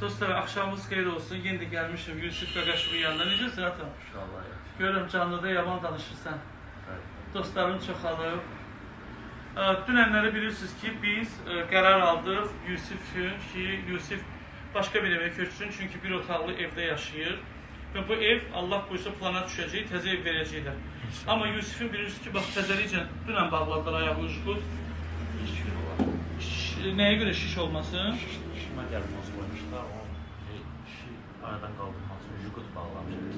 Dostlar akşamımız xeyir olsun. De gelmişim Yusuf Qaqaşovun yanına. Necəsən atam? İnşallah ya. Görürüm canlıda yaman danışırsan. Evet. Dostlarım çoxalıb. Ə, Dünənləri bilirsiniz ki, biz ə, qərar aldıq üçün ki, Yusuf başqa bir evə köçsün çünki bir otaqlı evdə yaşayır. Və bu ev Allah buyursa plana düşəcək, təzə ev verəcəklər. Amma Yusufun bilirsiniz ki, bax təzəlikcə dünən bağladılar var. Ş- Nəyə görə şiş olmasın? İşime gelmez koymuşlar. O işi aradan kaldırmak için jukut.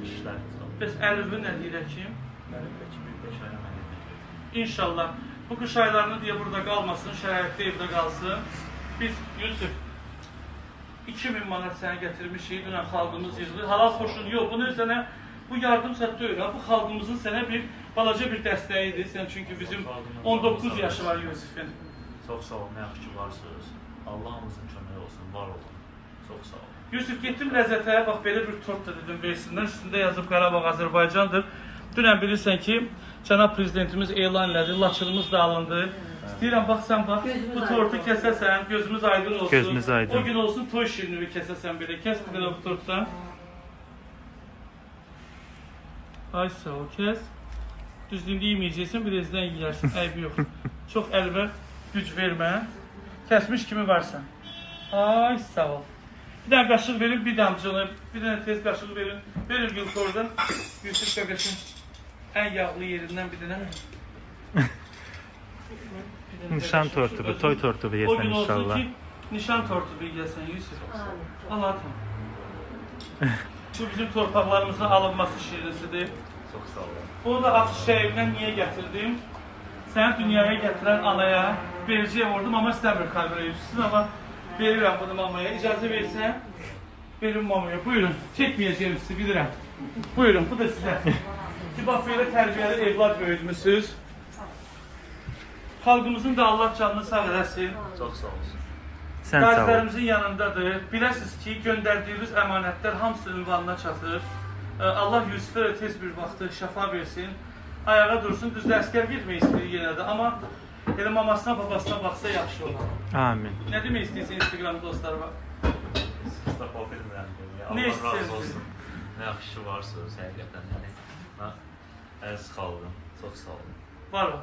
İşler tutalım. Bəs əlvi nə deyirək ki? Benim de bir beş ay hemen yedim. İnşallah. Bu qış aylarını deyə burada qalmasın, şəraitdə evdə qalsın. Biz Yusuf 2000 manat sənə gətirmişik, dünən xalqımız yığdı. Halal xoşun yox, bunu sənə bu yardım sən deyil, bu xalqımızın sənə bir balaca bir dəstəyidir. Sən çünki bizim 19 yaşı var Yusufun. Çok sağ olun. Ne yakıcı varsınız. Allah'ımızın kömeği olsun. Var olun. Çok sağ olun. Yusuf getdim ləzzətə, bax belə bir tort da dedim versinlər. Üstündə yazıb Qarabağ Azərbaycandır. Dünən bilirsən ki, cənab prezidentimiz elan elədi, Laçınımız da alındı. İstəyirəm bax sən bax, Gözümüz bu aydın tortu olsun. kəsəsən, gözümüz aydın olsun. Gözümüz aydın. O gün olsun toy şirinliği kəsəsən belə. Kəs bir qədər bu tortdan. Ay sağ ol, kəs. Düzlüyündə yeməyəcəksən, bir ezdən yeyərsən, əybi yox. Çox əlbə güc vermə. Kəsmiş kimi varsan. Ay sağ ol. Bir dənə qaşıq verin, bir damcını, bir dənə tez qaşıq verin. Verin Gülk oradan. Yusuf Qaqaşın ən yağlı yerindən bir dənə. Dənə Nişan qaşıq, tortu bu, toy tortu bu O yesen gün olsun inşallah. ki, nişan tortu bir yesen Yusuf. Allah atma. Bu bizim torpaqlarımızın alınması şiirisidir. Çok sağ olun. Bunu da Akış şəhərindən niyə Səni dünyaya gətirən anaya vericiyə vurdum, amma istəmir kamera yüzüsün, amma verirəm bunu mamaya. İcazə versən, verin mamaya. Buyurun, çəkməyəcəyim sizi, bilirəm. Buyurun, bu da sizə. Ki, bax, belə tərbiyəli evlad böyütmüsünüz. Xalqımızın da Allah canını sağ eləsin. Çok sağ olsun. Sen ol. Qazilərimizin yanındadır. Biləsiniz ki, göndərdiyiniz əmanətlər hamısının ünvanına çatır. Ee, Allah Yusuf'a da tez bir vaxtı şəfa versin. Ayağa dursun. Düzdür, əskər getmək istəyir yenə də, amma elə mamasına, babasına baxsa yaxşı olar. Amin. Nə demək istəyirsən Instagram dostlarıma? Siz o bilmeyen gibi. Allah Ne razı istiyorsun? olsun. Ne yakıcı varsınız. Hakikaten yani. Ha? Ez kaldım. Çok sağ olun. Var o.